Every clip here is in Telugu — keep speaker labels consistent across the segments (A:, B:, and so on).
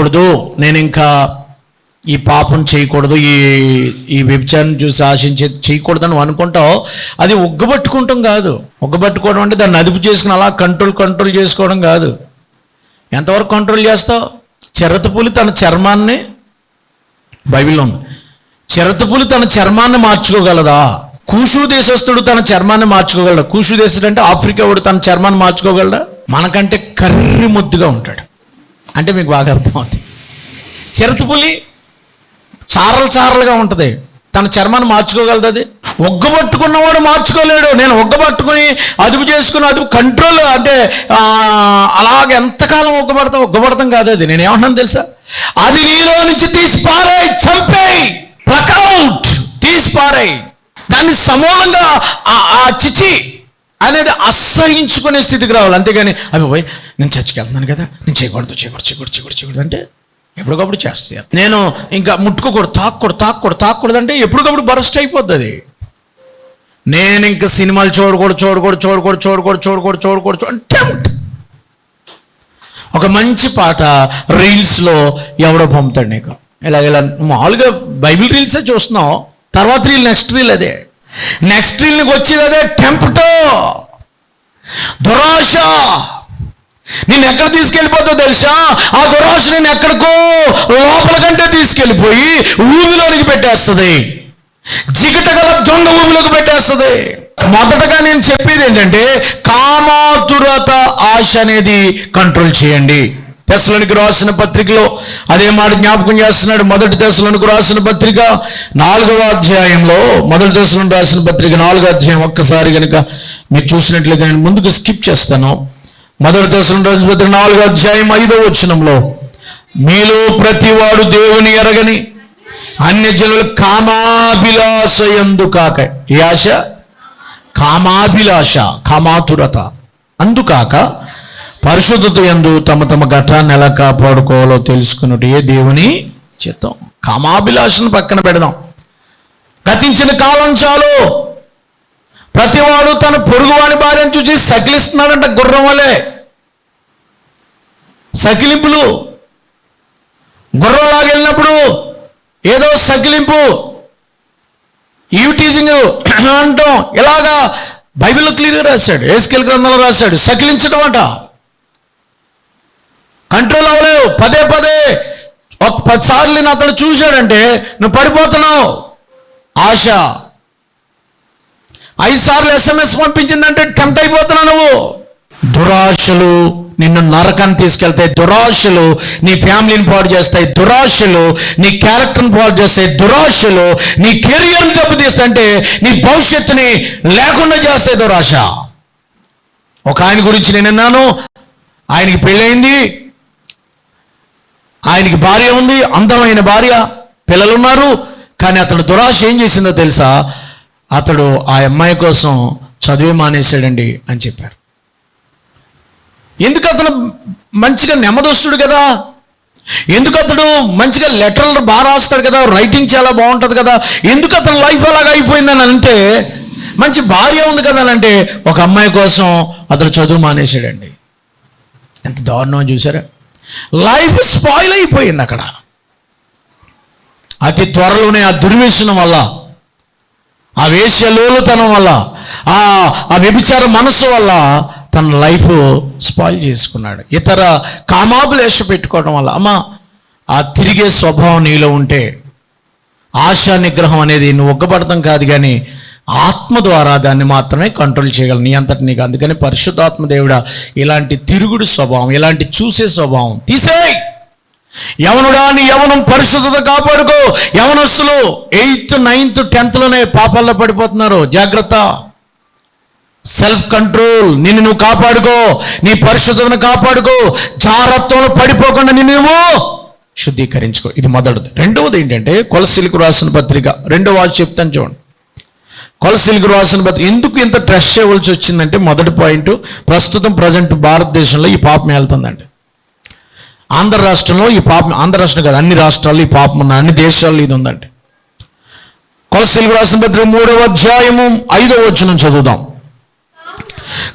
A: చేయకూడదు. నేను ఇంకా ఈ పాపం చేయకూడదు. ఈ ఈ వ్యభిచారం చూసి ఆశించి చేయకూడదని అనుకుంటావు. అది ఉగ్గబట్టుకుంటాం కాదు. ఉగ్గబట్టుకోవడం అంటే దాన్ని అదుపు చేసుకుని అలా కంట్రోల్ కంట్రోల్ చేసుకోవడం కాదు. ఎంతవరకు కంట్రోల్ చేస్తావు? చిరతపులి తన చర్మాన్ని బైబిల్లో ఉంది. చిరతపులి తన చర్మాన్ని మార్చుకోగలదా? కూషు దేశస్థుడు తన చర్మాన్ని మార్చుకోగలడా? కూషు దేశుడు అంటే ఆఫ్రికా వాడు తన చర్మాన్ని మార్చుకోగలడా? మనకంటే కర్రి ముద్దుగా ఉంటాడు. అంటే మీకు బాగా అర్థమవుతుంది. చిరుతపులి చారలు చారలుగా ఉంటుంది. తన చర్మాన్ని మార్చుకోగలదు అది? ఒగ్గబట్టుకున్నవాడు మార్చుకోలేడు. నేను ఒగ్గబట్టుకుని అదుపు చేసుకుని అదుపు కంట్రోల్ అంటే అలాగ ఎంతకాలం ఒగ్గబడతాం ఒగ్గబడతాం కాదు అది. నేను ఏమంటున్నాను తెలుసా? అది నీలో నుంచి తీసి పారే చంపేయి ప్లకౌట్ తీసి పారాయి దాన్ని సమూలంగా ఆ చిచి అనేది అసహించుకునే స్థితికి రావాలి. అంతేగాని అవి పోయి నేను చర్చికి వెళ్తున్నాను కదా నేను చేయకూడదు చేయకూడదు చేయకూడదు చేయకూడదు చేయకూడదు అంటే ఎప్పటికప్పుడు చేస్తాను నేను ఇంకా ముట్టుకోకూడదు తాక్కూడదు తాక్కూడదు తాక్కూడదు అంటే ఎప్పటికప్పుడు బరస్ట్ అయిపోద్ది నేను ఇంకా సినిమాలు చూడకూడదు చూడకూడదు చూడకూడదు చూడకూడదు చూడకూడదు చూడకూడదు అంటే ఒక మంచి పాట రీల్స్లో ఎవడో పంపుతాడు నీకు. ఇలా ఇలా మామూలుగా బైబిల్ రీల్సే చూస్తున్నావు తర్వాత రీల్ నెక్స్ట్ రీల్ అదే. నెక్స్ట్ ఇల్లుకి వచ్చేది అదే టెంప్టో దురాశ. నేను ఎక్కడ తీసుకెళ్ళిపోతో తెలుసా? ఆ దురాశ నేను ఎక్కడికో లోపల కంటే తీసుకెళ్ళిపోయి ఊబిలోనికి పెట్టేస్తుంది. జిగట గల దొంగ ఊబిలోకి పెట్టేస్తుంది. మొదటగా నేను చెప్పేది ఏంటంటే కామాతురత ఆశ అనేది కంట్రోల్ చేయండి. దశలోనికి రాసిన పత్రికలో అదే మాట జ్ఞాపకం చేస్తున్నాడు. మొదటి దశలోనికి రాసిన పత్రిక నాలుగవ అధ్యాయంలో మొదటి దశలను రాసిన పత్రిక నాలుగో అధ్యాయం ఒక్కసారి కనుక మీరు చూసినట్లయితే నేను ముందుకు స్కిప్ చేస్తాను. మొదటి దశలను రాసిన పత్రిక నాలుగో అధ్యాయం ఐదవ వచనంలో మీలో ప్రతివాడు దేవుని ఎరగని అన్యజనులు కామాభిలాష ఎందు కాక ఏ ఆశ? కామాభిలాష కామాతురత. అందుకాక పరిశుద్ధత ఎందు తమ తమ ఘటాన్ని ఎలా కాపాడుకోవాలో తెలుసుకున్నట్టు దేవుని చిత్తం. కామాభిలాషను పక్కన పెడదాం. గతించిన కాలం చాలు. ప్రతివాడు తన పొరుగువాని భార్యను చూసి సకిలిస్తున్నాడంట గుర్రం వలె. సకిలింపులు. గుర్రంలాగా వెళ్ళినప్పుడు ఏదో సకిలింపు. ఈవిటీజింగ్ అంటాం. ఇలాగా బైబిల్లో క్లియర్గా రాశాడు. ఏస్కెల్ గ్రంథంలో రాశాడు. సకిలించడం అంట. కంట్రోల్ అవ్వలేవు పదే పదే ఒక పది సార్లు నేను అతను చూశాడంటే నువ్వు పడిపోతున్నావు. ఆశ. ఐదు సార్లు ఎస్ఎంఎస్ పంపించిందంటే టెంప్ట్ అయిపోతున్నావు నువ్వు. దురాశలు నిన్ను నరకాన్ని తీసుకెళ్తాయి. దురాశలు నీ ఫ్యామిలీని పాడు చేస్తాయి. దురాశలు నీ క్యారెక్టర్ని పాడు చేస్తాయి. దురాశలు నీ కెరియర్ని దెబ్బతీస్తంటే నీ భవిష్యత్తుని లేకుండా చేస్తాయి దురాశ. ఒక ఆయన గురించి నేను విన్నాను. ఆయనకి పెళ్ళయింది. ఆయనకి భార్య ఉంది అందమైన భార్య పిల్లలు ఉన్నారు కానీ అతడు దురాశ ఏం చేసిందో తెలుసా? అతడు ఆ అమ్మాయి కోసం చదివి మానేశాడండి అని చెప్పారు. ఎందుకు అతను మంచిగా నెమ్మదొస్తుడు కదా? ఎందుకు అతడు మంచిగా లెటర్లు బాగా రాస్తాడు కదా? రైటింగ్ చాలా బాగుంటుంది కదా? ఎందుకు అతను లైఫ్ అలాగా అయిపోయిందని అంటే మంచి భార్య ఉంది కదా అని అంటే ఒక అమ్మాయి కోసం అతడు చదువు మానేశాడండి. ఎంత దారుణం చూసారా లైఫ్ స్పాయిల్ అయిపోయింది అక్కడ. అతి త్వరలోనే ఆ దుర్వ్యసనం వల్ల ఆ వేశ్యలోలుతనం వల్ల ఆ ఆ వ్యభిచార మనస్సు వల్ల తన లైఫ్ స్పాయిల్ చేసుకున్నాడు. ఇతర కామాభిలేష పెట్టుకోవడం వల్ల అమ్మ ఆ తిరిగే స్వభావం నీలో ఉంటే ఆశా నిగ్రహం అనేది నువ్వు ఒగ్గపడతాం కాదు కానీ ఆత్మ ద్వారా దాన్ని మాత్రమే కంట్రోల్ చేయగలను. నీ అంతటి నీకు అందుకని పరిశుద్ధాత్మ దేవుడా ఇలాంటి తిరుగుడు స్వభావం ఇలాంటి చూసే స్వభావం తీసేయ్! యవనుడా నీ యవనం పరిశుద్ధత కాపాడుకో. యవనస్తులు ఎయిత్ నైన్త్ టెన్త్లోనే పాపాల్లో పడిపోతున్నారు. జాగ్రత్త. సెల్ఫ్ కంట్రోల్ నిన్ను నువ్వు కాపాడుకో. నీ పరిశుద్ధతను కాపాడుకో. జాగ్రత్తలో పడిపోకుండా నిన్ను నువ్వు శుద్ధీకరించుకో. ఇది మొదటిది. రెండవది ఏంటంటే కొలసిలకు రాసిన పత్రిక. రెండో చెప్తాను చూడండి. కొలసిలకు రాసిన బతుకు ఎందుకు ఇంత ట్రస్ట్ చేయవలసి వచ్చిందంటే మొదటి పాయింట్ ప్రస్తుతం ప్రజెంట్ భారతదేశంలో ఈ పాపం వెళ్తుందండి ఆంధ్ర రాష్ట్రంలో ఈ పాపం ఆంధ్ర రాష్ట్రం కాదు అన్ని రాష్ట్రాల్లో ఈ పాపం ఉన్న అన్ని దేశాల్లో ఇది ఉందండి. కొలసీలకు రాసిన పత్రిక మూడవ అధ్యాయము ఐదవ వచనం చదువుదాం.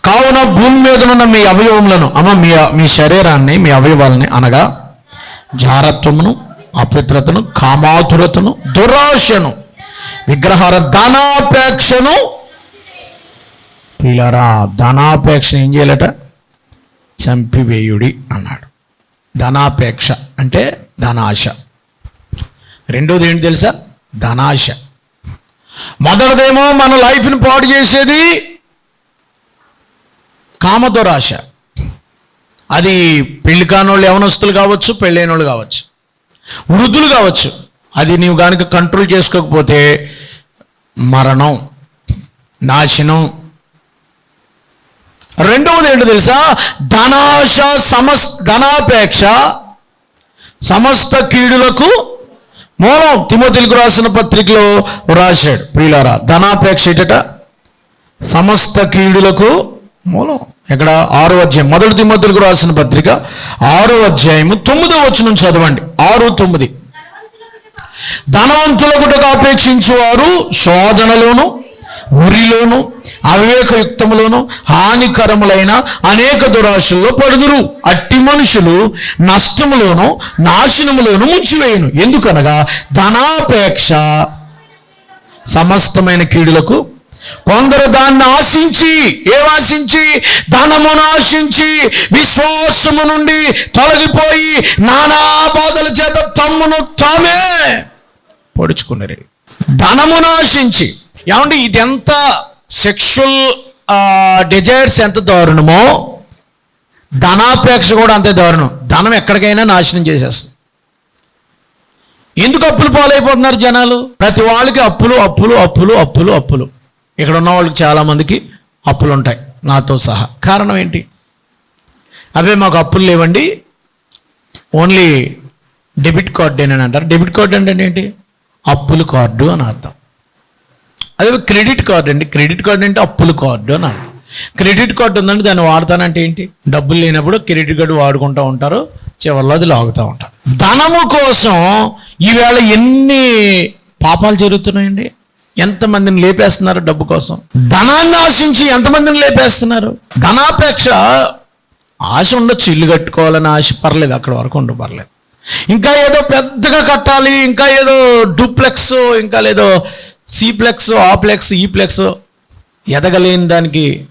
A: కావున భూమి మీద ఉన్న మీ అవయవములను అమ్మ మీ మీ శరీరాన్ని మీ అవయవాలని అనగా జారత్వమును అపవిత్రతను కామాతురతను దురాశను విగ్రహార ధనాపేక్షను పిల్లరా ధనాపేక్షను ఏం చేయాలట? చంపివేయుడి అన్నాడు. ధనాపేక్ష అంటే ధనాశ. రెండోది ఏంటి తెలుసా? ధనాశ. మొదటిదేమో మన లైఫ్ని పాడు చేసేది కామదురాశ. అది పెళ్ళి కానోళ్ళు యవనస్తులు కావచ్చు పెళ్ళైన వాళ్ళు కావచ్చు వృద్ధులు కావచ్చు. అది నీవు కనుక కంట్రోల్ చేసుకోకపోతే మరణం నాశనం. రెండవది ఏంటో తెలుసా? ధనాశ సమస్ ధనాపేక్ష సమస్త కీడులకు మూలం. తిమోతిలకు రాసిన పత్రికలో రాశాడు. ప్రియులారా ధనాపేక్ష ఏటట? సమస్త కీడులకు మూలం. ఇక్కడ ఆరో అధ్యాయం. మొదటి తిమోతులకు రాసిన పత్రిక ఆరో అధ్యాయము తొమ్మిదో వచ్చిన చదవండి. ఆరు తొమ్మిది. ధనవంతులకు అపేక్షించేవారు శోధనలోను ఉరిలోను అవివేకయుక్తములోను హానికరములైన అనేక దురాశల్లో పడుదురు. అట్టి మనుషులు నష్టములోను నాశనములోను ముంచివేయను. ఎందుకనగా ధనాపేక్ష సమస్తమైన కీడులకు కొందరు దాన్ని ఆశించి ఏమాశించి ధనమును ఆశించి విశ్వాసము నుండి తొలగిపోయి నానా బాధల చేత తమ్మును తామే. పొడుచుకున్నారు ధనమును ఆశించి ఏమంటే ఇది ఎంత సెక్షువల్ డిజైర్స్ ఎంత దారుణమో? ధనాపేక్ష కూడా అంతే దారుణం. ధనం ఎక్కడికైనా నాశనం చేసేస్తుంది. ఎందుకు అప్పులు పాలైపోతున్నారు జనాలు? ప్రతి వాళ్ళకి అప్పులు అప్పులు అప్పులు అప్పులు అప్పులు. ఇక్కడ ఉన్న వాళ్ళకి చాలామందికి అప్పులు ఉంటాయి నాతో సహా. కారణం ఏంటి? అవే మాకు అప్పులు లేవండి. ఓన్లీ డెబిట్ కార్డ్ అని అంటారు. డెబిట్ కార్డ్ అంటే ఏంటి? అప్పుల కార్డు అని అర్థం. అదే క్రెడిట్ కార్డు అండి. క్రెడిట్ కార్డు అంటే అప్పుల కార్డు అని అర్థం. క్రెడిట్ కార్డు ఉందండి దాన్ని వాడతానంటే ఏంటి? డబ్బులు లేనప్పుడు క్రెడిట్ కార్డు వాడుకుంటూ ఉంటారు. చివరిలో అది లాగుతూ ఉంటారు. ధనము కోసం ఈవేళ ఎన్ని పాపాలు జరుగుతున్నాయండి? ఎంతమందిని లేపేస్తున్నారు డబ్బు కోసం? ధనాన్ని ఆశించి ఎంతమందిని లేపేస్తున్నారు? ధనాపేక్ష ఆశ ఉండొచ్చు. ఇల్లు కట్టుకోవాలని ఆశ పర్లేదు. అక్కడ వరకు ఉండు పర్లేదు ఇంకా ఏదో పెద్దగా కట్టాలి ఇంకా ఏదో డూప్లెక్స్ ఇంకా లేదో సిప్లెక్స్ ఆప్లెక్స్ ఈప్లెక్స్ ఎదగలేని దానికి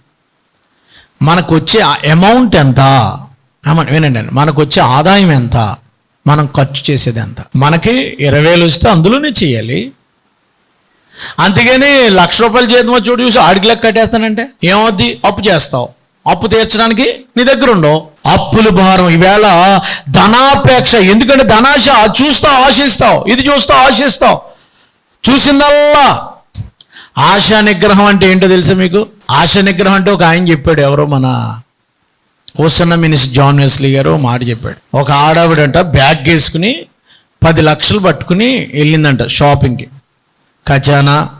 A: మనకు వచ్చే అమౌంట్ ఎంత? వినండి మనకు వచ్చే ఆదాయం ఎంత? మనం ఖర్చు చేసేది ఎంత? మనకి ఇరవై వేలు వస్తే అందులోనే చేయాలి. అంతేగాని లక్ష రూపాయలు చేద్దామో చూడు చూసి ఆడికి లెక్క కట్టేస్తానంటే? ఏమవుద్ది? అప్పు చేస్తావు. అప్పు తీర్చడానికి నీ దగ్గర ఉండవు. అప్పులు భారం. ఈవేళ ధనాపేక్ష. ఎందుకంటే ధనాశ చూస్తావు ఆశిస్తావు. ఇది చూస్తావు ఆశిస్తావు. చూసిందల్లా. ఆశా నిగ్రహం అంటే ఏంటో తెలుసా మీకు? ఆశా నిగ్రహం అంటే ఒక ఆయన చెప్పాడు ఎవరో మన ఓసన్న మినిస్ జాన్ వెస్లీ గారు మాట చెప్పాడు. ఒక ఆడావిడంట బ్యాగ్ వేసుకుని పది లక్షలు పట్టుకుని వెళ్ళిందంట షాపింగ్కి. ఖజానా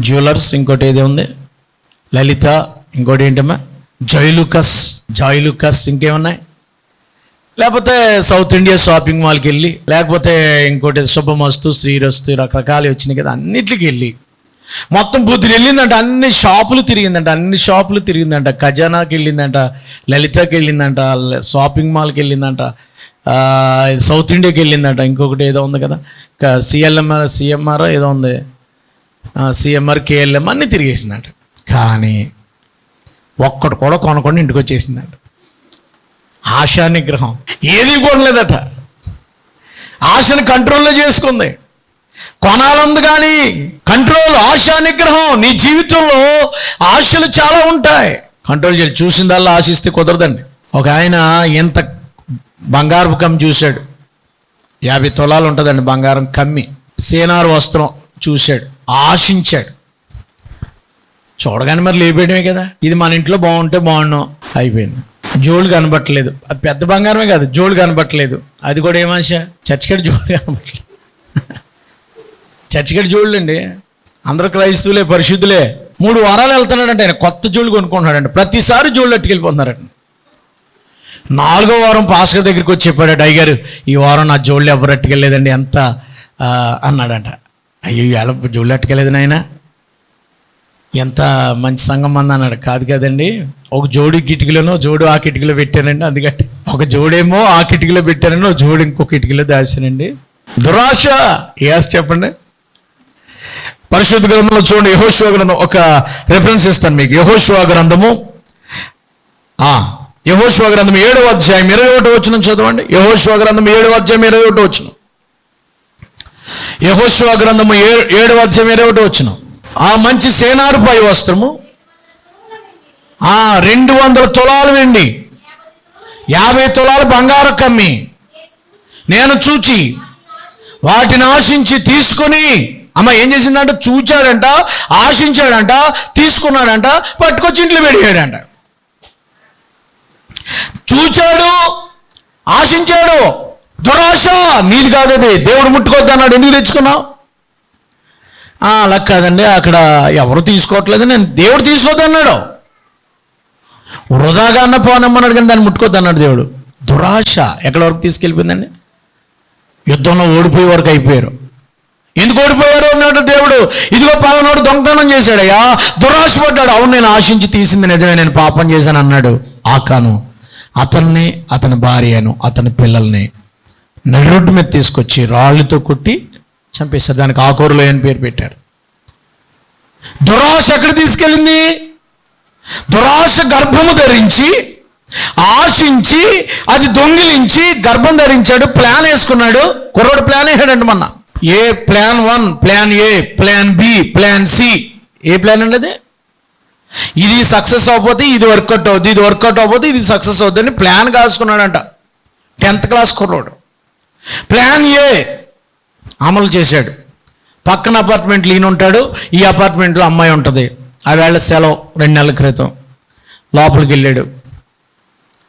A: జ్యువెలర్స్ ఇంకోటి ఏది ఉంది. లలిత ఇంకోటి ఏంటమ్మా? జైలుకస్. జైలుకస్ ఇంకేమున్నాయి? లేకపోతే సౌత్ ఇండియా షాపింగ్ మాల్కి వెళ్ళి లేకపోతే ఇంకోటి శుభమస్తు శ్రీరస్తు రకరకాలు వచ్చినాయి కదా అన్నిటికి వెళ్ళి. మొత్తం బుద్ధులు వెళ్ళిందంట అన్ని షాపులు తిరిగిందంట అన్ని షాపులు తిరిగిందంట ఖజానాకి వెళ్ళిందంట లలితకి వెళ్ళిందంట షాపింగ్ మాల్కి వెళ్ళిందంట సౌత్ ఇండియాకి వెళ్ళిందంట ఇంకొకటి ఏదో ఉంది కదా సిఎల్ఎంఆర్ సిఎంఆర్ ఏదో ఉంది. సిఎంఆర్ కేఎల్ఎం అన్నీ తిరిగేసిందంట. కానీ ఒక్కటి కూడా కొనకుండా ఇంటికి వచ్చేసిందంట. ఆశా నిగ్రహం ఏది కొనలేదట. ఆశను కంట్రోల్లో చేసుకుంది. కొనాలంది కానీ కంట్రోల్ ఆశా నిగ్రహం నీ జీవితంలో ఆశలు చాలా ఉంటాయి. కంట్రోల్ చేయాలి. చూసిందల్లా ఆశిస్తే కుదరదండి. ఒక ఆయన ఎంత బంగారపు కమ్మి చూశాడు. యాభై తులాలు ఉంటుందండి బంగారం కమ్మి. సేనారు వస్త్రం చూశాడు. ఆశించాడు. చూడగానే మరి లేపేయడమే కదా. ఇది మన ఇంట్లో బాగుంటే బాగున్నాం. అయిపోయింది. జోలు కనబట్టలేదు. అది పెద్ద బంగారమే కాదు జోలు కనబట్టలేదు. అది కూడా ఏమాష చర్చికడ జోలు కనబట్టలేదు. చర్చికడ జోళ్ళండి అందరూ క్రైస్తువులే పరిశుద్ధులే. మూడు వారాలు వెళ్తున్నాడంటే ఆయన. కొత్త జోళ్ళు కొనుక్కుంటున్నాడంటే. ప్రతిసారి జోళ్ళు అట్టుకెళ్ళిపోతున్నారట. నాలుగో వారం పాస్కర్ దగ్గరికి వచ్చి చెప్పాడు అయ్యగారు ఈ వారం నా జోళ్ళు ఎవరు అట్టుకెళ్ళలేదండి ఎంత? అన్నాడంట. అయ్యో ఎలా జోళ్ళు అట్టుకెళ్ళలేదు నాయన. ఎంత మంచి సంఘం మంది అన్నాడు. కాదు కదండి ఒక జోడి కిటికీలోనో జోడు ఆ కిటికీలో పెట్టానండి. అందుకంటే ఒక జోడేమో ఆ కిటికీలో పెట్టానండి ఒక జోడు ఇంకో కిటికీలో దాచానండి. దురాశ. ఏస్ చెప్పండి? పరిశుద్ధ గ్రంథంలో చూడండి యహోశివ గ్రంథం ఒక రెఫరెన్స్ ఇస్తాను మీకు. యహోశివ గ్రంథము యహోశివ గ్రంథం ఏడవ అధ్యాయం ఇరవై ఒకటి వచ్చిన చదవండి. యహోశివ గ్రంథం ఏడవ అధ్యాయం ఇరవై ఒకటి వచ్చిన యహోశివ గ్రంథము ఏ ఏడవ అధ్యాయం ఇరవై ఒకటి వచ్చిన ఆ మంచి సేనారు పై వస్త్రము. ఆ రెండు వందల తులాలు వెండి. యాభై తులాలు బంగారు కమ్మి. నేను చూచి వాటిని ఆశించి తీసుకొని అమ్మ ఏం చేసిందంట? చూచాడంట ఆశించాడంట తీసుకున్నాడంట పట్టుకొచ్చి ఇంట్లో పెడిగాడంట. చూచాడు ఆశించాడు. దురాశ నీది కాదది దేవుడు ముట్టుకోవద్దు అన్నాడు. ఎందుకు తెచ్చుకున్నావు? అలా కాదండి అక్కడ ఎవరు తీసుకోవట్లేదు నేను దేవుడు తీసుకోవద్దన్నాడు. వృధాగా అన్న పోనమ్మన్నాడు కానీ దాన్ని ముట్టుకోవద్దు అన్నాడు దేవుడు. దురాశ ఎక్కడి వరకు తీసుకెళ్ళిపోయిందండి? యుద్ధంలో ఓడిపోయే వరకు అయిపోయారు. ఎందుకు ఓడిపోయారు అన్నాడు దేవుడు. ఇదిగో పలానోడు దొంగతనం చేశాడయ్యా దురాశపడ్డాడు. అవును నేను ఆశించి తీసింది నిజమే నేను పాపం చేశాను అన్నాడు ఆకాను. అతన్ని అతని భార్యను అతని పిల్లల్ని నడిరొడ్డు మీద తీసుకొచ్చి రాళ్ళతో కొట్టి చంపేశారు. దానికి ఆకూరలో అని పేరు పెట్టారు? దురాశ ఎక్కడ తీసుకెళ్ళింది? దురాశ గర్భము ధరించి ఆశించి అది దొంగిలించి గర్భం ధరించాడు ప్లాన్ వేసుకున్నాడు. కుర్రోడు ప్లాన్ వేసాడండి మొన్న. ఏ plan one plan A plan B plan C. A plan అండి అది? ఇది సక్సెస్ అవ్వకపోతే ఇది వర్కౌట్ అవుద్ది ఇది వర్కౌట్ అవ్వకపోతే ఇది సక్సెస్ అవుద్ది అని ప్లాన్ కాసుకున్నాడంట. టెన్త్ క్లాస్ కుర్రోడు. ప్లాన్ ఏ అమలు చేశాడు. పక్కన అపార్ట్మెంట్లో ఈయన ఉంటాడు ఈ అపార్ట్మెంట్లో అమ్మాయి ఉంటుంది. ఆ వేళ సెలవు రెండు నెలల క్రితం. లోపలికి వెళ్ళాడు.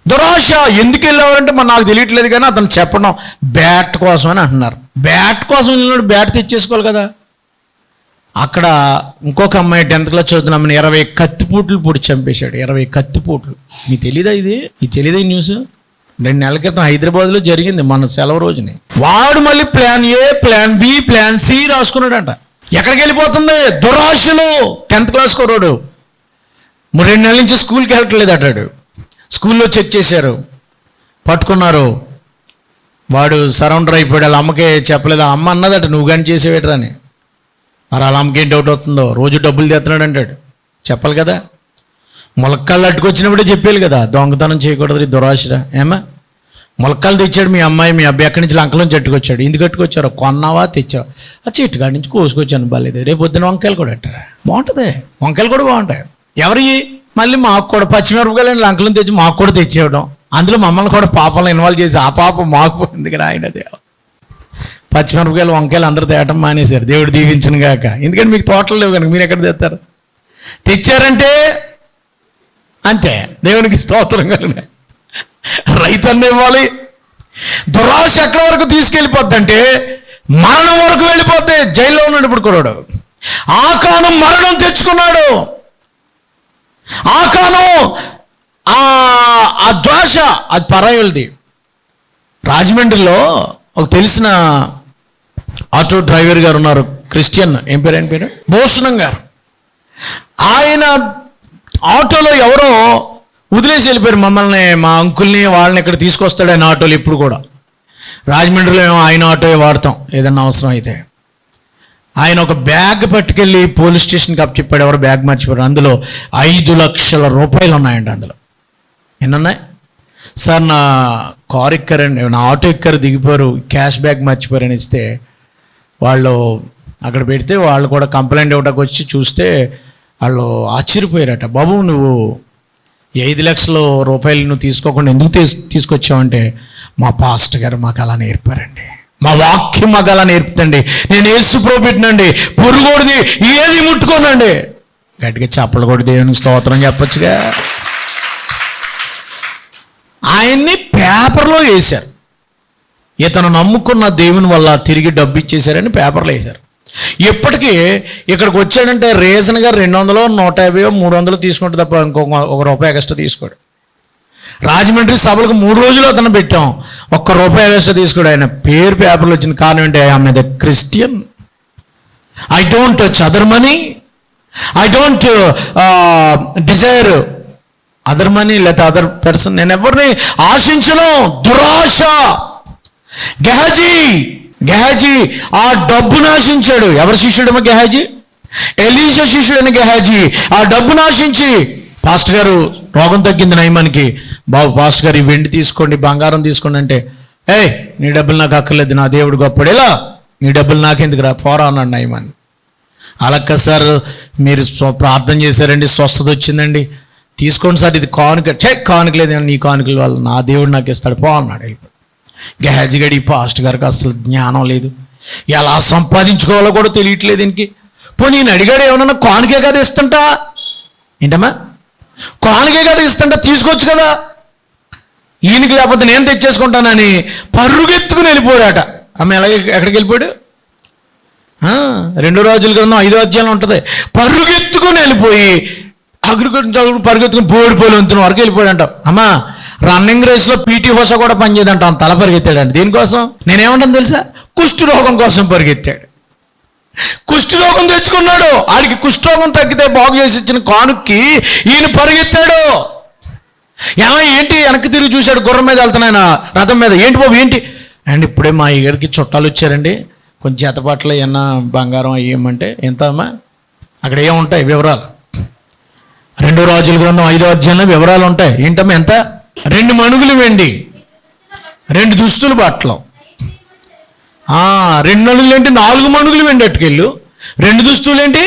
A: దురాశ ఎందుకు వెళ్ళేవారంటే మరి నాకు తెలియట్లేదు కానీ అతను చెప్పడం బ్యాట్ కోసం అని అంటున్నారు. బ్యాట్ కోసం వెళ్ళినాడు బ్యాట్ తెచ్చేసుకోవాలి కదా. అక్కడ ఇంకొక అమ్మాయి టెన్త్ క్లాస్ చదువుతున్నామని ఇరవై కత్తిపూట్లు పొడి చంపేశాడు. ఇరవై కత్తిపూట్లు. మీకు తెలీదా ఇది? ఇది తెలీదా ఈ న్యూస్? రెండు నెలల క్రితం హైదరాబాద్లో జరిగింది మన సెలవు రోజుని. వాడు మళ్ళీ plan A plan B plan C రాసుకున్నాడంట. ఎక్కడికి వెళ్ళిపోతుంది? దురాశలు టెన్త్ క్లాస్ కుర్రోడు రెండు నెలల నుంచి స్కూల్కి వెళ్ళట్లేదు అటాడు. స్కూల్లో చెక్ చేశారు. పట్టుకున్నారు. వాడు సరౌండర్ అయిపోయాడు. వాళ్ళ అమ్మకే చెప్పలేదు. అమ్మ అన్నదట నువ్వు కానీ చేసేవేట్రా అని. మరి వాళ్ళ అమ్మకి ఏం డౌట్ అవుతుందో రోజు డబ్బులు తెస్తున్నాడు అంటాడు చెప్పాలి కదా. ములక్కాళ్ళు అట్టుకొచ్చినప్పుడే చెప్పేయాలి కదా. దొంగతనం చేయకూడదు ఈ దురాశరా. ఏమా ములక్కాలు తెచ్చాడు మీ అమ్మాయి మీ అబ్బాయి అక్కడి నుంచి లంకలోంచి అట్టుకొచ్చాడు ఎందుకు అట్టుకొచ్చారు కొన్నావా తెచ్చావు? ఆ చెట్టు కాడి నుంచి కోసుకొచ్చాను బాగాలేదు రేపు పొద్దున వంకాయలు కూడా అంటారు బాగుంటుంది. వంకాయలు కూడా బాగుంటాయి. ఎవరి? మళ్ళీ మాకు కూడా పచ్చిమిరపకాయలు లంకలను తెచ్చి మాకు కూడా తెచ్చేయడం. అందులో మమ్మల్ని కూడా పాపంలో ఇన్వాల్వ్ చేసి ఆ పాపం మాకు పోయింది కదా ఆయన దేవ? పచ్చిమిరపకాయలు వంకాయలు అందరూ తేయటం మానేశారు. దేవుడు దీవించను గాక. ఎందుకంటే మీకు తోటలు లేవు కనుక మీరు ఎక్కడ తెస్తారు? తెచ్చారంటే అంతే దేవునికి స్తోత్రం కనుక రైతు ఇవ్వాలి. దురాశ ఎక్కడ వరకు తీసుకెళ్ళిపోద్దంటే మరణం వరకు వెళ్ళిపోతే జైల్లో ఉన్నాడు ఇప్పుడు కుర్రాడు. ఆకాను మరణం తెచ్చుకున్నాడు. ఆకాను ఆ ఆ అది పరాయులది. రాజమండ్రిలో ఒక తెలిసిన ఆటో డ్రైవర్ గారు ఉన్నారు క్రిస్టియన్. ఏం పేరు ఏం పేరు? భూషణం గారు. ఆయన ఆటోలో ఎవరో వదిలేసి వెళ్ళిపోయారు మమ్మల్ని మా అంకుల్ని వాళ్ళని ఇక్కడ తీసుకొస్తాడు ఆయన ఆటోలు ఇప్పుడు కూడా. రాజమండ్రిలో ఏమో ఆయన ఆటో వాడతాం ఏదన్నా అవసరం అయితే. ఆయన ఒక బ్యాగ్ పట్టుకెళ్ళి పోలీస్ స్టేషన్కి అప్ చెప్పాడు ఎవరు బ్యాగ్ మర్చిపోయారు. అందులో ఐదు లక్షల రూపాయలు ఉన్నాయండి అందులో. ఎన్నున్నాయి? సార్ నా కార్ ఎక్కారండి నా ఆటో ఎక్కారు దిగిపోయారు క్యాష్ బ్యాగ్ మర్చిపోయారని ఇస్తే వాళ్ళు అక్కడ పెడితే వాళ్ళు కూడా కంప్లైంట్ ఇవ్వడానికి వచ్చి చూస్తే వాళ్ళు ఆశ్చర్యపోయారట బాబు నువ్వు ఐదు లక్షల రూపాయలు నువ్వు తీసుకోకుండా ఎందుకు తీసు తీసుకొచ్చావంటే మా పాస్టర్ గారు మాకు అలా నేర్పారండి. మా వాక్యం మాకు అలా నేర్పుతండి నేను ఏసు పెట్టినండి. పొరుగోడిది ఏది ముట్టుకోనండి గట్టిగా చెప్పలు కూడా దేవుని స్తోత్రం చెప్పొచ్చుగా. ఆయన్ని పేపర్లో వేశారు. ఇతను నమ్ముకున్న దేవుని వల్ల తిరిగి డబ్బు ఇచ్చేశారని పేపర్లో వేశారు. ఇప్పటికీ ఇక్కడికి వచ్చాడంటే రీజన్గా రెండు వందలు నూట యాభై మూడు వందలు తీసుకుంటే తప్ప ఇంకొక ఒక రూపాయి ఎక్స్ట్రా తీసుకోడు. రాజమండ్రి సభలకు మూడు రోజులు అతను పెట్టాం. ఒక్క రూపాయి ఎక్స్ట్రా తీసుకోడు. ఆయన పేరు పేపర్లో వచ్చింది కారణం ఏంటి? ఆమె the Christian I don't touch other money I don't desire other money లేకపోతే అదర్ పర్సన్ నేను ఎవరిని ఆశించను? దురాశ. గహజీ. గెహాజీ ఆ డబ్బును ఆశించాడు ఎవరి శిష్యుడేమో గెహాజీ? ఎలీషా శిష్యుడైన గెహాజీ. ఆ డబ్బును ఆశించి పాస్టర్ గారు రోగం తగ్గింది నయమానికి బాబు పాస్టర్ గారు ఈ వెండి తీసుకోండి బంగారం తీసుకోండి అంటే ఏయ్ నీ డబ్బులు నాకు అక్కర్లేదు నా దేవుడు గొప్పడు. ఎలా? నీ డబ్బులు నాకెందుకు రా? పోరా అన్నాడు నయమాన్ అలాక్క సార్ మీరు ప్రార్థన చేశారండి స్వస్థత వచ్చిందండి. తీసుకోండి సార్ ఇది కానుక చెక్ కానుక లేదు నీ కానుకల వల్ల నా దేవుడు నాకు ఇస్తాడు. పో అన్నాడు. వెళ్ళిపోయి గహజ్గడి పాస్ట్ గారికి అసలు జ్ఞానం లేదు. ఎలా సంపాదించుకోవాలో కూడా తెలియట్లేదు దీనికి పోనీ నేను అడిగాడు ఏమన్నా కానుకే కదా ఇస్తుంటా? ఏంటమ్మా? కానుకే కదా ఇస్తుంటా తీసుకోవచ్చు కదా? ఈయనకి లేకపోతే నేను తెచ్చేసుకుంటానని పరుగెత్తుకుని వెళ్ళిపోయాడట. ఆమె ఎలాగే ఎక్కడికి వెళ్ళిపోయాడు? రెండు రోజుల క్రితం ఐదో అధ్యాయం ఉంటుంది. పరుగెత్తుకుని వెళ్ళిపోయి అగ్రికల్చర్ పరుగెత్తుకుని బోడిపోయి వంతున వరకు వెళ్ళిపోయాడంట. అమ్మా రన్నింగ్ రేస్లో పీటీ హోసా కూడా పనిచేయదంట. తల పరిగెత్తాడండి. దేనికోసం? నేనేమంటాను తెలుసా? కుష్టి రోగం కోసం పరిగెత్తాడు. కుష్టి రోగం తెచ్చుకున్నాడు. ఆడికి కుష్ఠరోగం తగ్గితే బాగు చేసి ఇచ్చిన కానుక్కి ఈయన పరిగెత్తాడు. ఏమో ఏంటి? వెనక్కి తిరిగి చూశాడు గుర్రం మీద వెళ్తున్నాయన రథం మీద. ఏంటి బాబు ఏంటి? అండ్ ఇప్పుడే మా అయ్యగారికి చుట్టాలు వచ్చారండి. కొంచెం చేతపాట్లు ఏమన్నా బంగారం అయ్యేయమంటే ఎంత అమ్మా? అక్కడ ఏముంటాయి? వివరాలు. రెండు రాజుల గ్రంథం ఐదో అధ్యాయంలో వివరాలు ఉంటాయి. ఏంటమ్మా ఎంత? రెండు మణుగులు వెండి రెండు దుస్తులు బట్టలు రెండు మణుగులు ఏంటి? నాలుగు మణుగులు వెండి అట్టుకెళ్ళు రెండు దుస్తులు ఏంటి?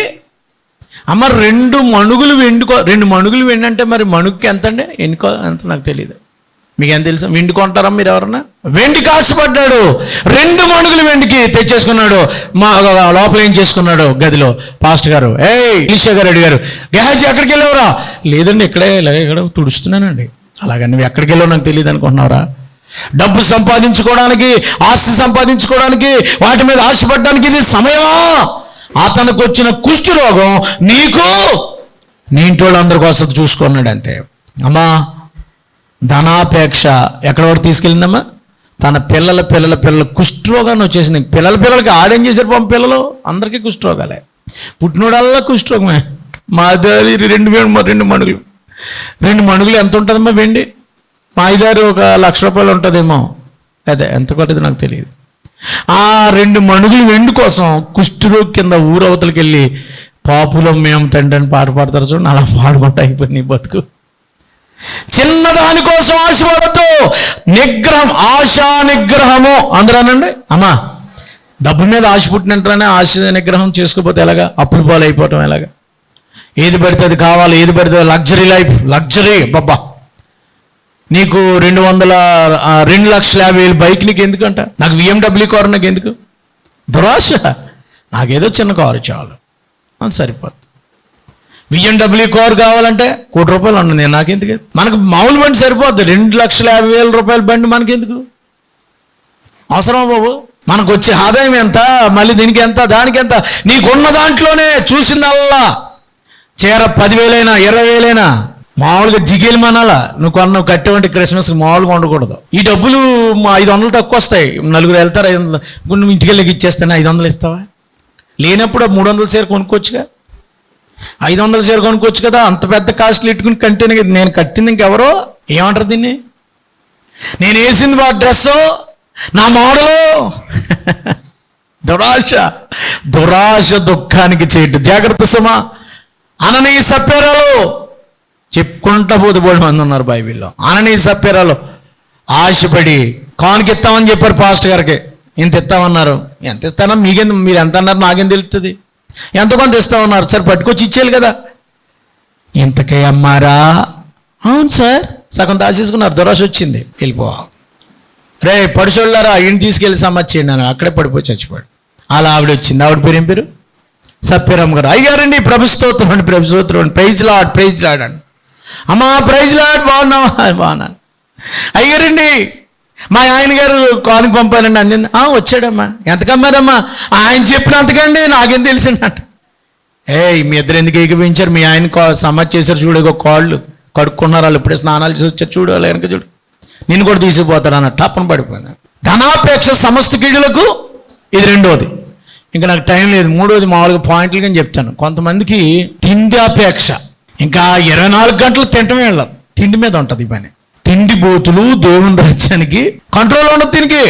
A: అమ్మ రెండు మణుగులు వెండుకో రెండు మణుగులు వెండి అంటే మరి మణుగుకి ఎంత అండి? ఎన్నుకో ఎంత నాకు తెలియదు మీకు ఏం తెలుసా? వెండి కొంటారా మీరు ఎవరన్నా? వెండి కాసుపడ్డాడు రెండు మణుగులు వెండికి తెచ్చేసుకున్నాడు. మా లోపల ఏం చేసుకున్నాడు గదిలో? పాస్ట్ గారు. ఏ ఈషా గారు అడిగారు గ్యాజ్ ఎక్కడికి వెళ్ళావురా? లేదండి ఇక్కడే ఇలా ఇక్కడ తుడుస్తున్నానండి. అలాగే నువ్వు ఎక్కడికి వెళ్ళావు నాకు తెలియదు అనుకుంటున్నావురా? డబ్బు సంపాదించుకోవడానికి ఆస్తి సంపాదించుకోవడానికి వాటి మీద ఆశపడడానికి ఇది సమయమా? అతనికి వచ్చిన కుష్టి రోగం నీకు నీ ఇంటి వాళ్ళందరి కోసం చూసుకున్నాడు అంతే. అమ్మా ధనాపేక్ష ఎక్కడ వరకు తీసుకెళ్ళిందమ్మా? తన పిల్లల పిల్లల పిల్లల కుష్ఠరోగాన్ని వచ్చేసింది. పిల్లల పిల్లలకి ఆడేం చేశారు పాపం పిల్లలు? అందరికీ కుష్ఠరోగాలే పుట్టినోడల్లా కుష్ఠరోగమే మా దారి రెండు రెండు మనుగులు రెండు మణుగులు ఎంత ఉంటుందమ్మా వెండి? మా ఒక లక్ష రూపాయలు ఉంటుందేమో. అదే ఎంత కొట్టేది నాకు తెలియదు. ఆ రెండు మణుగులు వెండి కోసం కుష్ఠరోగి కింద ఊరవతలకి వెళ్ళి పాపులం మేము తండ్రి అని పాట పాడతారు చూడండి అలా పాడుకుంటా అయిపోయింది బతుకు. చిన్నదానికోసం కోసం ఆశపడద్దు. నిగ్రహం ఆశా నిగ్రహము. అందరానండి అమ్మా డబ్బు మీద ఆశ పుట్టినంటనే ఆశ నిగ్రహం చేసుకోకపోతే ఎలాగా? అప్పులు పాలైపోవటం ఎలాగా? ఏది పడితే అది కావాలి ఏది పడితే లగ్జరీ లైఫ్ లగ్జరీ బాబా నీకు రెండు వందల రెండు లక్షల యాభై వేలు బైక్ నీకు ఎందుకంట? నాకు విఎండబ్ల్యూ కారు నాకు ఎందుకు? దురాశ. నాకేదో చిన్న కారు చాలు. అది సరిపోద్ది. విఎండబ్ల్యూ కార్ కావాలంటే కోటి రూపాయలు ఉన్నది నాకెందుకు? మనకు మామూలు బండి సరిపోద్ది. రెండు లక్షల యాభై వేల రూపాయల బండి మనకెందుకు? అవసరమా బాబు? మనకు వచ్చే ఆదాయం ఎంత? మళ్ళీ దీనికి ఎంత? దానికి ఎంత? నీకున్న దాంట్లోనే చూసిందల్లా. చీర పదివేలైనా ఇరవై వేలైనా మామూలుగా జిగేలు మనాలా? నువ్వు కొన్న కట్టేవంటి క్రిస్మస్కి మామూలుగా ఉండకూడదు. ఈ డబ్బులు మా ఐదు వందలు తక్కువ వస్తాయి. నలుగురు వెళ్తారు? ఐదు వందలు నువ్వు ఇంటికి వెళ్ళి ఇచ్చేస్తాను ఐదు వందలు ఇస్తావా? లేనప్పుడు మూడు వందల చీర కొనుక్కోవచ్చుగా? ఐదు వందల చీర కొనుక్కోవచ్చు కదా? అంత పెద్ద కాస్ట్లు ఇట్టుకుని కంటేనే నేను కట్టింది ఇంకెవరో? ఏమంటారు దీన్ని? నేను వేసింది వా డ్రెస్ నా మోడలు దురాశ. దురాశ దుఃఖానికి చేటు. జాగ్రత్త సమా. అననీ సప్పేరాలు చెప్పుకుంటా పోతే పోయి మంది ఉన్నారు బైబిల్లో. అననీ సప్పేరాలు ఆశపడి కానుక ఇస్తామని చెప్పారు పాస్ట్ గారికి. ఇంత ఇస్తామన్నారు. ఎంత ఇస్తానో మీకేం మీరు ఎంత అన్నారు నాకేం తెలుస్తుంది? ఎంత కొంత ఇస్తామన్నారు. సార్ పట్టుకొచ్చి ఇచ్చేయాలి కదా. ఇంతకే అమ్మారా? అవును సార్. సగం దాచేసుకున్నారు. దురాశ వచ్చింది. వెళ్ళిపో. రే పడుచోళ్ళారా? ఇంటి తీసుకెళ్ళి సమ్మచ్చేయండి అని అక్కడే పడిపోయి చచ్చిపోయాడు. అలా ఆవిడ వచ్చింది. ఆవిడ పేరు ఏం పేరు? సత్యరామ్ గారు. అయ్యారండి ప్రభు స్తోత్రం అండి ప్రభు స్తోత్రం అండి. ప్రైజ్ లాడ్ ప్రైజ్ లాడ్ అండి. అమ్మా ప్రైజ్ లాడ్ బాగున్నావా? బాగున్నాను. అయ్యారండి మా ఆయన గారు కానుక పంపానండి అందింది. "ఆ, వచ్చాడమ్మా. ఎంత కమ్మారమ్మా ఆయన చెప్పినంతకండి నాకేం తెలిసిందంట. ఏయ్ మీ ఇద్దరు ఎందుకు ఏకపించారు? మీ ఆయన కా- చేశారు చూడు ఇగో కాళ్ళు కడుక్కున్నారు వాళ్ళు ఇప్పుడే స్నానాలు చేసి వచ్చారు చూడు వాళ్ళు వెనక చూడు. నిన్ను కూడా తీసుకుపోతారు అన్న టప్పన పడిపోయింది. ధనాపేక్ష సమస్త కీడులకు ఇది రెండోది. ఇంకా నాకు టైం లేదు. మూడోది మామూలుగా పాయింట్లు కానీ చెప్తాను. కొంతమందికి తిండి అపేక్ష ఇంకా ఇరవై నాలుగు గంటలు తింటమే వెళ్ళదు తిండి మీద ఉంటుంది పని. తిండి బోతులు దేవుని రాజ్యానికి కంట్రోల్ ఉండదు దీనికి.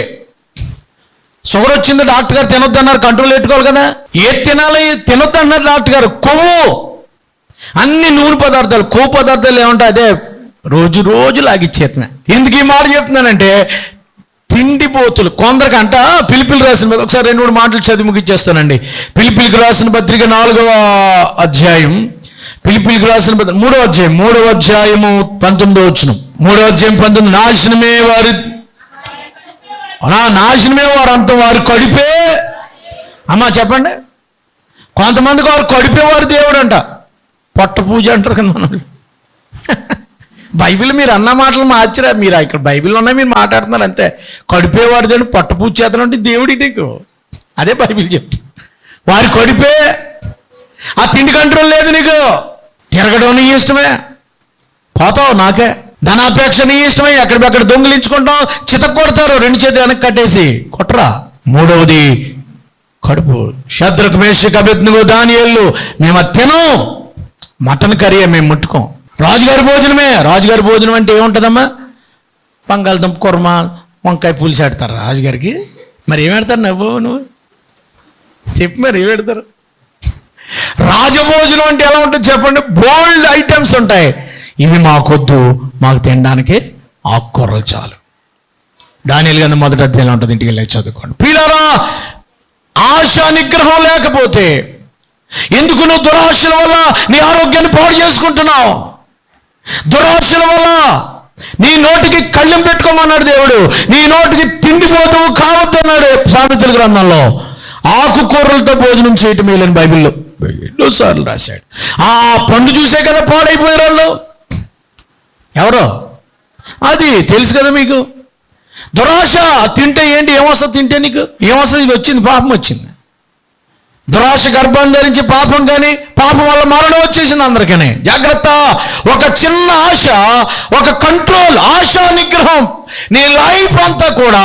A: షుగర్ వచ్చింది డాక్టర్ గారు తినొద్దు అన్నారు కంట్రోల్ పెట్టుకోవాలి కదా. ఏ తినాలి? తినొద్దు అన్నారు డాక్టర్ గారు. కొవ్వు. అన్ని నూనె పదార్థాలు కొవ్వు పదార్థాలు ఏముంటాయి? అదే రోజు రోజు లాగిచ్చేస్తున్నా ఎందుకు ఈ మాట చెప్తున్నానంటే తిండిపోతులు. అంట పిలిపిలు రాసిన ఒకసారి రెండు మూడు మాటలు చదివి ముగించేస్తానండి. పిలిపిలికి రాసిన పత్రిక నాలుగవ అధ్యాయం. పిలిపిలికి రాసిన పత్రిక మూడవ అధ్యాయం. మూడవ అధ్యాయము పంతొమ్మిదో వచ్చిన మూడవ అధ్యాయం పంతొమ్మిది నాశనమే వారి నాశనమే వారు అంత వారు కడిపే. అమ్మా చెప్పండి. కొంతమందికి వారు కడిపేవారు దేవుడు అంట పొట్ట పూజ అంటారు కదా మన బైబిల్ మీరు అన్న మాటలు మార్చరా. మీరు ఇక్కడ బైబిల్ ఉన్నా మీరు మాట్లాడుతున్నారు అంతే. కడిపేవాడిదని దేవుడు పొట్ట అంటే దేవుడి నీకు. అదే బైబిల్ చెప్తా వారి కడిపే ఆ తిండి కంట్రోల్ లేదు నీకు. తిరగడం నీ ఇష్టమే. పోతావు నాకే. ధనాపేక్ష నీ ఇష్టమే. ఎక్కడికక్కడ దొంగిలించుకుంటాం చితక్ కొడతారు రెండు చేతులు వెనక్కి కట్టేసి. కొట్టరా. మూడవది కడుపు. శత్రుకు మేషకు అభ్యర్థులు దానియళ్ళు మేము అది తినం మటన్ కర్రీ మేము ముట్టుకోం. రాజుగారి భోజనమే. రాజుగారి భోజనం అంటే ఏముంటుందమ్మా? బంగాళదుంప కుర్మ వంకాయ పులుసు పెడతారు రాజుగారికి. మరి ఏం పెడతారు నువ్వు? నువ్వు చెప్పి మరి ఏం పెడతారు రాజభోజనం అంటే ఎలా ఉంటుంది చెప్పండి? బోల్డ్ ఐటమ్స్ ఉంటాయి. ఇవి మాకొద్దు. మాకు తినడానికి ఆకుకూరలు చాలు. దానిలు కింద మొదట అధ్యాయంలో ఉంటుంది? ఇంటికి వెళ్ళి చదువుకోండి. ప్రియులారా ఆశ నిగ్రహం లేకపోతే ఎందుకు నువ్వు దురాశల వల్ల నీ ఆరోగ్యాన్ని పాడు చేసుకుంటున్నావు? దురాశల వల్ల నీ నోటికి కళ్ళెం పెట్టుకోమన్నాడు దేవుడు. నీ నోటికి తిండిపోతూ కావద్దన్నాడు సామెతల గ్రంథంలో. ఆకుకూరలతో భోజనం చేయటం మేలని బైబిల్లో ఎన్నోసార్లు రాశాడు. ఆ పండు చూసే కదా పాడైపోయారు వాళ్ళు. ఎవరో? అది తెలుసు కదా మీకు. దురాశ తింటే ఏంటి? ఏమొస్తుంది తింటే నీకు? ఏమొస్తుంది ఇది వచ్చింది పాపం వచ్చింది. దురాశ గర్భం ధరించి పాపం కానీ పాపం వల్ల మరణం వచ్చేసింది అందరికీ జాగ్రత్త. ఒక చిన్న ఆశ ఒక కంట్రోల్ ఆశ నిగ్రహం నీ లైఫ్ అంతా కూడా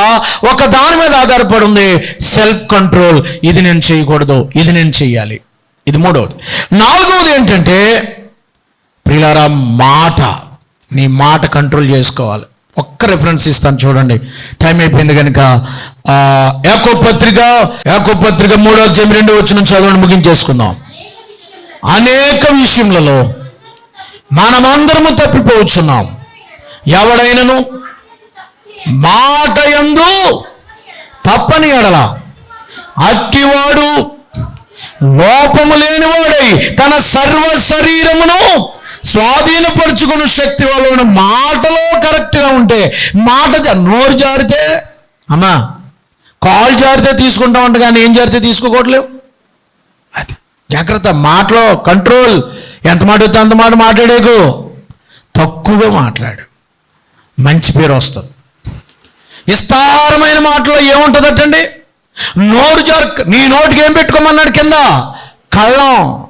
A: ఒక దాని మీద ఆధారపడి ఉంది. సెల్ఫ్ కంట్రోల్ ఇది నేను చేయకూడదు. ఇది నేను చెయ్యాలి. ఇది మూడవది. నాలుగవది ఏంటంటే ప్రియులారా మాట. నీ మాట కంట్రోల్ చేసుకోవాలి. ఒక్క రెఫరెన్స్ ఇస్తాను చూడండి. టైం అయిపోయింది కనుక ఆ, యాకో పత్రిక యాకో పత్రిక మూడో అధ్యాయం రెండో వచ్చిన చదవండి ముగించేసుకుందాం. అనేక విషయములలో మనమందరము తప్పిపోవచ్చున్నాం. ఎవడైనను మాట యందు తప్పని ఎడల. అట్టివాడు లోపము లేనివాడై తన సర్వ శరీరమును స్వాధీనపరుచుకున్న శక్తి వల్ల ఉన్న మాటలో కరెక్ట్గా ఉంటే మాట నోరు జారితే అమ్మా కాల్ జారితే తీసుకుంటామంట కానీ ఏం జారితే తీసుకోకూడలేవు జాగ్రత్త మాటలో కంట్రోల్. ఎంత మాట వస్తే అంత మాట మాట్లాడేకు. తక్కువగా మాట్లాడు. మంచి పేరు వస్తుంది. విస్తారమైన మాటలో ఏముంటుందటండి? నోరు జర్క్ నీ నోటికి ఏం పెట్టుకోమన్నాడు కింద? కళ్ళం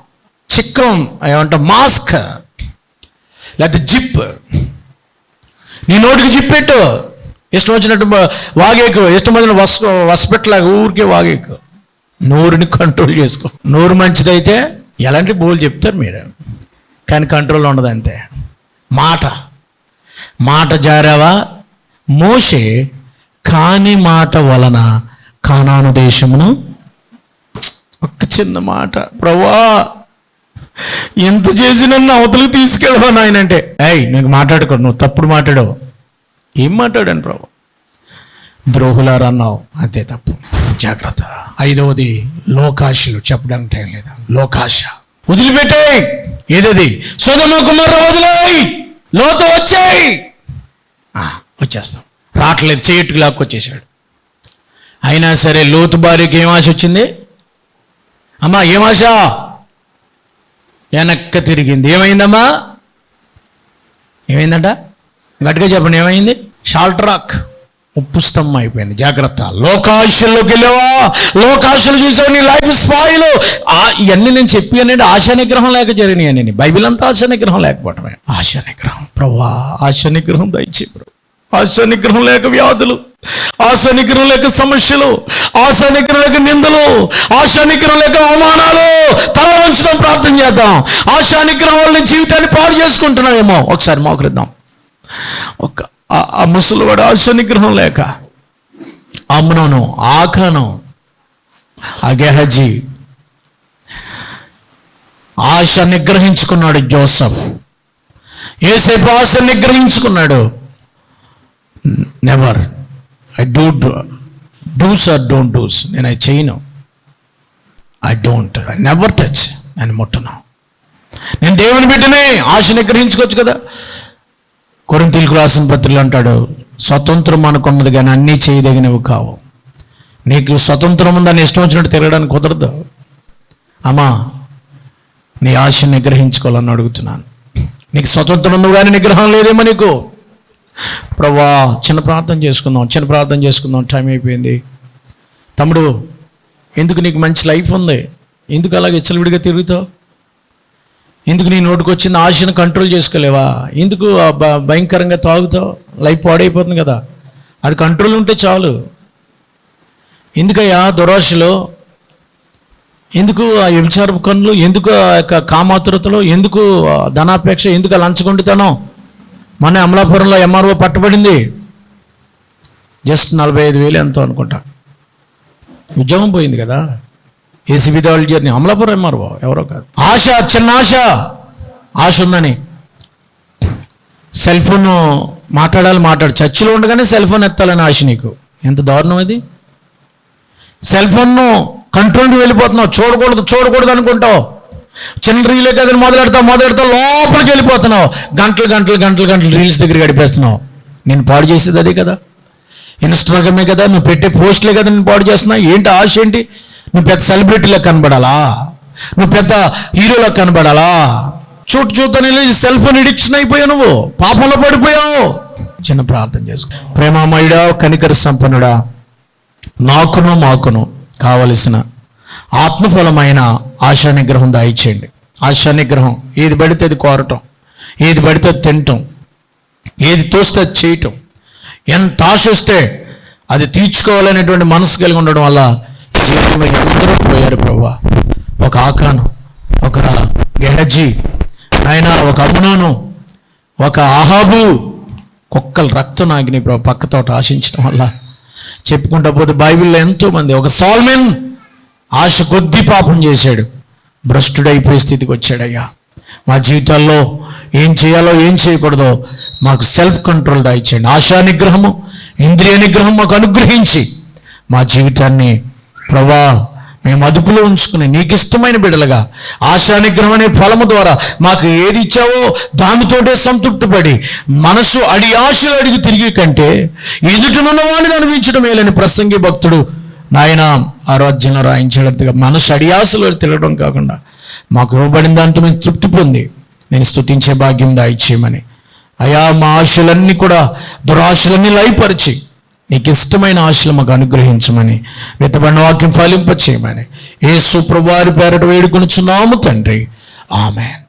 A: చిక్రం ఏమంట మాస్క్. లేకపోతే జిప్. నీ నోటికి జిప్ పెట్టు. ఇష్టం వచ్చినట్టు వాగేకు. ఇష్టం వచ్చిన వస్ వసపెట్టలాగా ఊరికే వాగేకు. నోరుని కంట్రోల్ చేసుకో. నోరు మంచిదైతే ఎలాంటి బోలు చెప్తారు మీరు? కానీ కంట్రోల్ ఉండదు అంతే. మాట. మాట జారావా? మోషే కాని మాట వలన కానాను దేశమును ఒక్క చిన్న మాట. ప్రవ్వా ఎంత చేసినా అవతలకు తీసుకెళ్ళవా నాయన అంటే అయ్ నీకు మాట్లాడుకో నువ్వు తప్పుడు మాట్లాడవు. ఏం మాట్లాడాను ప్రభు ద్రోహులారన్నావు అంతే తప్పు. జాగ్రత్త. ఐదవది లోకాశలు చెప్పడానికి టైం లేదా. లోకాశ. వదిలిపెట్టాయి ఏదది? సుధమ కుమార వదిలేయి. లోతు వచ్చాయి. వచ్చేస్తాం. రావట్లేదు చేయట్టుకు లాక్కొచ్చేసాడు అయినా సరే లోతు భార్యకి ఏం ఆశ వచ్చింది? అమ్మా ఏం ఆశ? వెనక్క తిరిగింది. ఏమైందమ్మా? ఏమైందంట? గట్టిగా చెప్పండి ఏమైంది? Salt rock. ఉప్పుస్తంభం అయిపోయింది జాగ్రత్త. లోకాశల్లోకి వెళ్ళావా లోకాశలు చూసావు నీ లైఫ్ స్పాయిలు. ఇవన్నీ నేను చెప్పి అనేది ఆశా నిగ్రహం లేక జరిగినాయి అని బైబిల్ అంతా ఆశా నిగ్రహం లేకపోవటమే. ఆశా నిగ్రహం ప్రభా ఆశా నిగ్రహం దయచే ఆశ నిగ్రహం లేక వ్యాధులు. ఆశ నిగ్రహం లేక సమస్యలు. ఆశ నిగ్రహం లేక నిందలు. ఆశ నిగ్రహం లేక అవమానాలు. తల వంచడం ప్రార్థన చేద్దాం. ఆశా నిగ్రహం వల్ల జీవితాన్ని పాడు చేసుకుంటున్నామేమో ఒకసారి మోకరిద్దాం. ఒక ఆ- ముసలివాడు ఆశ నిగ్రహం లేక అమ్మునోను ఆఖను ఆ గెహజీ ఆశ నిగ్రహించుకున్నాడు జోసఫ్ ఏసేపు ఆశ నిగ్రహించుకున్నాడు never I do does or don't does నేను ఐ చేయను. I don't I never touch నేను ముట్టను. నేను దేవుని బిడ్డనే. ఆశ నిగ్రహించుకోవచ్చు కదా. కొరింతీలకు రాసిన పత్రికలు అంటాడు స్వతంత్రం అనుకున్నది కానీ అన్నీ చేయదగినవి కావు. నీకు స్వతంత్రం ఉందని ఇష్టం వచ్చినట్టు తిరగడానికి కుదరదు. అమ్మా నీ ఆశ నిగ్రహించుకోవాలని అడుగుతున్నాను. నీకు స్వతంత్రం ఉంది కానీ నిగ్రహం లేదేమో నీకు? ప్రవ్వా చిన్న ప్రార్థన చేసుకుందాం చిన్న ప్రార్థన చేసుకుందాం టైం అయిపోయింది. తమ్ముడు ఎందుకు నీకు మంచి లైఫ్ ఉంది? ఎందుకు అలాగే విచ్చలవిడిగా తిరుగుతావు? ఎందుకు నీ నోటికి వచ్చిన ఆశను కంట్రోల్ చేసుకోలేవా? ఎందుకు భ- భయంకరంగా తాగుతావు లైఫ్ పాడైపోతుంది కదా? అది కంట్రోల్ ఉంటే చాలు. ఎందుకయ్యా? దురాశలో ఎందుకు ఆ వ్యభిచారపు కన్నులు ఎందుకు ఆ యొక్క కామాతురతలు ఎందుకు ధనాపేక్ష ఎందుకు ఆ లంచగొండితనం? మన అమలాపురంలో ఎంఆర్ఓ పట్టబడింది. జస్ట్ నలభై ఐదు వేలు ఎంతో అనుకుంటా. ఉద్యోగం పోయింది కదా? ఏసీబీ దాడులు జర్నీ అమలాపురం ఎంఆర్ఓ ఎవరో కాదు. ఆశ చిన్న ఆశ. ఆశ ఉందని. సెల్ ఫోన్ మాట్లాడాలి మాట్లాడు. చర్చిలో ఉండగానే సెల్ ఫోన్ ఎత్తాలని ఆశ నీకు. ఎంత దారుణం అది సెల్ ఫోన్ను కంట్రోల్కి వెళ్ళిపోతున్నావు. చూడకూడదు చూడకూడదు అనుకుంటావు. చిన్న రీలే కదని మొదలెడతావు మొదలెడతావు లోపలికి వెళ్ళిపోతున్నావు. గంటలు గంటలు గంటలు గంటలు రీల్స్ దగ్గర గడిపేస్తున్నావు. నేను పాడు చేసేది అదే కదా. ఇన్స్టాగ్రామే కదా నువ్వు పెట్టే పోస్టులే కదా నేను పాడు చేస్తున్నా. ఏంటి ఆశ ఏంటి? నువ్వు పెద్ద సెలబ్రిటీలో కనబడాలా? నువ్వు పెద్ద హీరోలో కనబడాలా? చూటు చూతని సెల్ ఫోన్ ఎడిక్షన్ అయిపోయావు నువ్వు. పాపంలో పడిపోయావు. చిన్న ప్రార్థన చేసుకో. ప్రేమామయుడా కనికర సంపన్నుడా నాకును మాకును కావలసిన ఆత్మఫలమైన ఆశానిగ్రహం దాయిచేయండి ఆశానిగ్రహం ఏది పడితే అది కోరటం ఏది పడితే అది తినటం ఏది తోస్తే అది చేయటం. ఎంత ఆశ వస్తే అది తీర్చుకోవాలనేటువంటి మనసు కలిగి ఉండడం వల్ల జీవితంలో ఎందరూ పోయారు ప్రభు ఒక ఆకాను ఒక గెహజీ ఆయన ఒక అమ్మునాను ఒక ఆహాబు కుక్కలు రక్తం నాగిని ప్రభు పక్కతోట ఆశించడం వల్ల. చెప్పుకుంటా పోతే బైబిల్లో ఎంతోమంది ఒక సాల్మెన్ ఆశ కొద్ది పాపం చేశాడు. భ్రష్టుడైపోయే స్థితికి వచ్చాడయ్యా. మా జీవితాల్లో ఏం చేయాలో ఏం చేయకూడదో మాకు సెల్ఫ్ కంట్రోల్ దాయిచ్చండి ఆశా నిగ్రహము ఇంద్రియ నిగ్రహం మాకు అనుగ్రహించి మా జీవితాన్ని ప్రభా మేము అదుపులో ఉంచుకుని నీకు ఇష్టమైన బిడ్డలుగా ఆశా నిగ్రహం అనే ఫలము ద్వారా మాకు ఏది ఇచ్చావో దానితోటే సంతృప్తిపడి మనసు అడి ఆశలు అడిగి తిరిగి కంటే ఎదుటినున్న వాడిని అనిపించడం మేలని ప్రసంగి భక్తుడు నాయన ఆరాధ్యంలో రాయించినట్టుగా మనసు అడియాసలో తిరగడం కాకుండా మాకు ఇవ్వబడిన దాంతో మేము తృప్తి పొంది నేను స్తుతించే భాగ్యం దాయిచ్చేయమని. అయా మా ఆశలన్నీ కూడా దురాశలన్నీ లయపరిచి నీకు ఇష్టమైన ఆశలు మాకు అనుగ్రహించమని మితబడిన వాక్యం ఫలింప చేయమని ఏ సుప్రభారి పేరట వేడుకొనుచున్నాము తండ్రి. ఆమెన్.